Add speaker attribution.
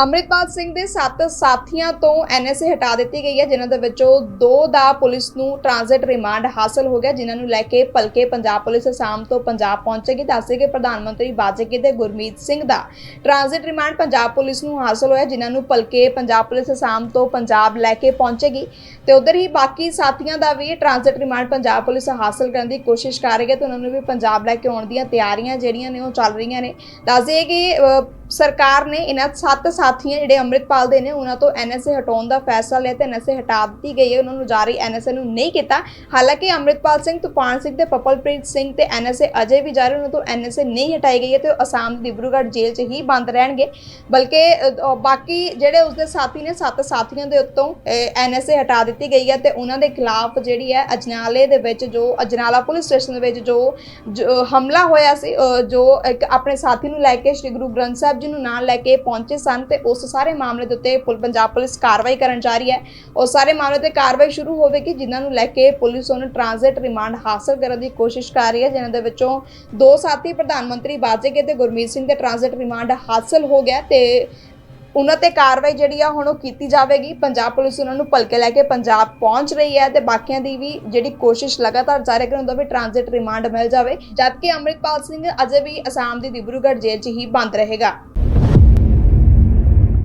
Speaker 1: ਅੰਮ੍ਰਿਤਪਾਲ ਸਿੰਘ ਦੇ ਸੱਤ ਸਾਥੀਆਂ ਤੋਂ ਐਨਐਸਏ ਹਟਾ ਦਿੱਤੀ ਗਈ ਹੈ, ਜਿਨ੍ਹਾਂ ਦੇ ਵਿੱਚੋਂ ਦੋ ਦਾ ਪੁਲਿਸ ਨੂੰ ਟ੍ਰਾਂਜ਼ਿਟ ਰਿਮਾਂਡ ਹਾਸਲ ਹੋ ਗਿਆ, ਜਿਨ੍ਹਾਂ ਨੂੰ ਲੈ ਕੇ ਭਲਕੇ ਪੰਜਾਬ ਪੁਲਿਸ ਅਸਾਮ ਤੋਂ ਪੰਜਾਬ ਪਹੁੰਚੇਗੀ। ਦੱਸੇ ਕਿ ਪ੍ਰਧਾਨ ਮੰਤਰੀ ਬਾਜੇਕੇ ਤੇ ਗੁਰਮੀਤ ਸਿੰਘ ਦਾ ਟ੍ਰਾਂਜ਼ਿਟ ਰਿਮਾਂਡ ਪੰਜਾਬ ਪੁਲਿਸ ਨੂੰ ਹਾਸਲ ਹੋਇਆ, ਜਿਨ੍ਹਾਂ ਨੂੰ ਭਲਕੇ ਪੰਜਾਬ ਪੁਲਿਸ ਅਸਾਮ ਤੋਂ ਪੰਜਾਬ ਲੈ ਕੇ ਪਹੁੰਚੇਗੀ। ਤੇ ਉਧਰ ਹੀ ਬਾਕੀ ਸਾਥੀਆਂ ਦਾ ਵੀ ਟ੍ਰਾਂਜ਼ਿਟ ਰਿਮਾਂਡ ਪੰਜਾਬ ਪੁਲਿਸ ਹਾਸਲ ਕਰਨ ਦੀ ਕੋਸ਼ਿਸ਼ ਕਰ ਰਹੀ ਹੈ ਤੇ ਉਹਨਾਂ ਨੂੰ ਵੀ ਪੰਜਾਬ ਲੈ ਕੇ ਆਉਣ ਦੀਆਂ ਤਿਆਰੀਆਂ ਜਿਹੜੀਆਂ ਨੇ ਉਹ ਚੱਲ ਰਹੀਆਂ ਨੇ। ਦੱਸ ਦਈਏ ਕਿ ਸਰਕਾਰ ਨੇ ਇਹਨਾਂ ਸੱਤ ਸਾਥੀਆਂ ਜਿਹੜੇ ਅੰਮ੍ਰਿਤਪਾਲ ਦੇ ਨੇ, ਉਹਨਾਂ ਤੋਂ ਐਨਐਸਏ ਹਟਾਉਣ ਦਾ ਫੈਸਲਾ ਲਿਆ ਤੇ ਐਨਐਸਏ ਹਟਾ ਦਿੱਤੀ ਗਈ ਹੈ। ਉਹਨਾਂ ਨੂੰ ਜਾਰੀ ਐਨਐਸਏ ਨੂੰ ਨਹੀਂ ਕੀਤਾ। ਹਾਲਾਂਕਿ ਅੰਮ੍ਰਿਤਪਾਲ ਸਿੰਘ, ਤੂਫਾਨ ਸਿੰਘ ਤੇ ਪਪਲਪ੍ਰੀਤ ਸਿੰਘ ਤੇ ਐਨਐਸਏ ਅਜੇ ਵੀ ਜਾਰੀ, ਉਹਨਾਂ ਤੋਂ ਐਨਐਸਏ ਨਹੀਂ ਹਟਾਈ ਗਈ ਹੈ ਤੇ ਉਹ ਅਸਾਮ ਦੀ ਡਿਬਰੂਗੜ੍ਹ ਜੇਲ੍ਹ 'ਚ ਹੀ ਬੰਦ ਰਹਿਣਗੇ। ਬਲਕਿ ਬਾਕੀ ਜਿਹੜੇ ਉਸਦੇ ਸਾਥੀ ਨੇ, ਸੱਤ ਸਾਥੀਆਂ ਦੇ ਉੱਤੋਂ ਐਨਐਸਏ ਹਟਾ ਦਿੱਤੀ ਗਈ ਹੈ ਤੇ ਉਹਨਾਂ ਦੇ ਖਿਲਾਫ ਜਿਹੜੀ ਹੈ ਅਜਨਾਲੇ ਦੇ ਵਿੱਚ ਜੋ ਅਜਨਾਲਾ ਪੁਲਿਸ ਸਟੇਸ਼ਨ ਦੇ ਵਿੱਚ ਜੋ ਜੋ ਹਮਲਾ ਹੋਇਆ ਸੀ ਜੋ ਇੱਕ ਆਪਣੇ ਸਾਥੀ ਨੂੰ ਲੈ ਕੇ ਸ੍ਰੀ ਗੁਰੂ ਗ੍ਰੰਥ ਸਾਹਿਬ ਜੀ ਨੂੰ ਨਾਲ ਲੈ ਕੇ ਪਹੁੰਚੇ ਸਨ ਤੇ ਉਸ ਸਾਰੇ ਮਾਮਲੇ ਦੇ ਉੱਤੇ ਪੁਲ, ਪੰਜਾਬ ਪੁਲਿਸ ਕਾਰਵਾਈ ਕਰਨ ਜਾ ਰਹੀ ਹੈ। ਉਸ ਸਾਰੇ ਮਾਮਲੇ ਤੇ ਕਾਰਵਾਈ ਸ਼ੁਰੂ ਹੋਵੇਗੀ, ਜਿਨ੍ਹਾਂ ਨੂੰ ਲੈ ਕੇ ਪੁਲਿਸ ਉਹਨਾਂ ਟ੍ਰਾਂਜ਼ਿਟ ਰਿਮਾਂਡ ਹਾਸਲ ਕਰਨ ਦੀ ਕੋਸ਼ਿਸ਼ ਕਰ ਰਹੀ ਹੈ, ਜਿਨ੍ਹਾਂ ਦੇ ਵਿੱਚੋਂ ਦੋ ਸਾਥੀ ਪ੍ਰਧਾਨ ਮੰਤਰੀ ਬਾਜੇਕੇ ਤੇ ਗੁਰਮੀਤ ਸਿੰਘ ਦੇ ਟ੍ਰਾਂਜ਼ਿਟ ਰਿਮਾਂਡ ਹਾਸਲ ਹੋ ਗਿਆ ਤੇ ਉਹਨਾਂ ਤੇ ਕਾਰਵਾਈ ਜਿਹੜੀ ਆ ਹੁਣ ਉਹ ਕੀਤੀ ਜਾਵੇਗੀ। ਪੰਜਾਬ ਪੁਲਿਸ ਉਹਨਾਂ ਨੂੰ ਭਲਕੇ ਲੈ ਕੇ ਪੰਜਾਬ ਪਹੁੰਚ ਰਹੀ ਹੈ ਤੇ ਬਾਕੀਆਂ ਦੀ ਵੀ ਜਿਹੜੀ ਕੋਸ਼ਿਸ਼ ਲਗਾਤਾਰ ਜਾਰੀ ਕਰਨ ਦਾ ਵੀ ਟ੍ਰਾਂਜ਼ਿਟ ਰਿਮਾਂਡ ਮਿਲ ਜਾਵੇ। ਜਦਕਿ ਅੰਮ੍ਰਿਤਪਾਲ ਸਿੰਘ ਅਜੇ ਵੀ ਅਸਾਮ ਦੀ ਡਿਬਰੂਗੜ੍ਹ ਜੇਲ੍ਹ 'ਚ ਹੀ ਬੰਦ ਰਹੇਗਾ।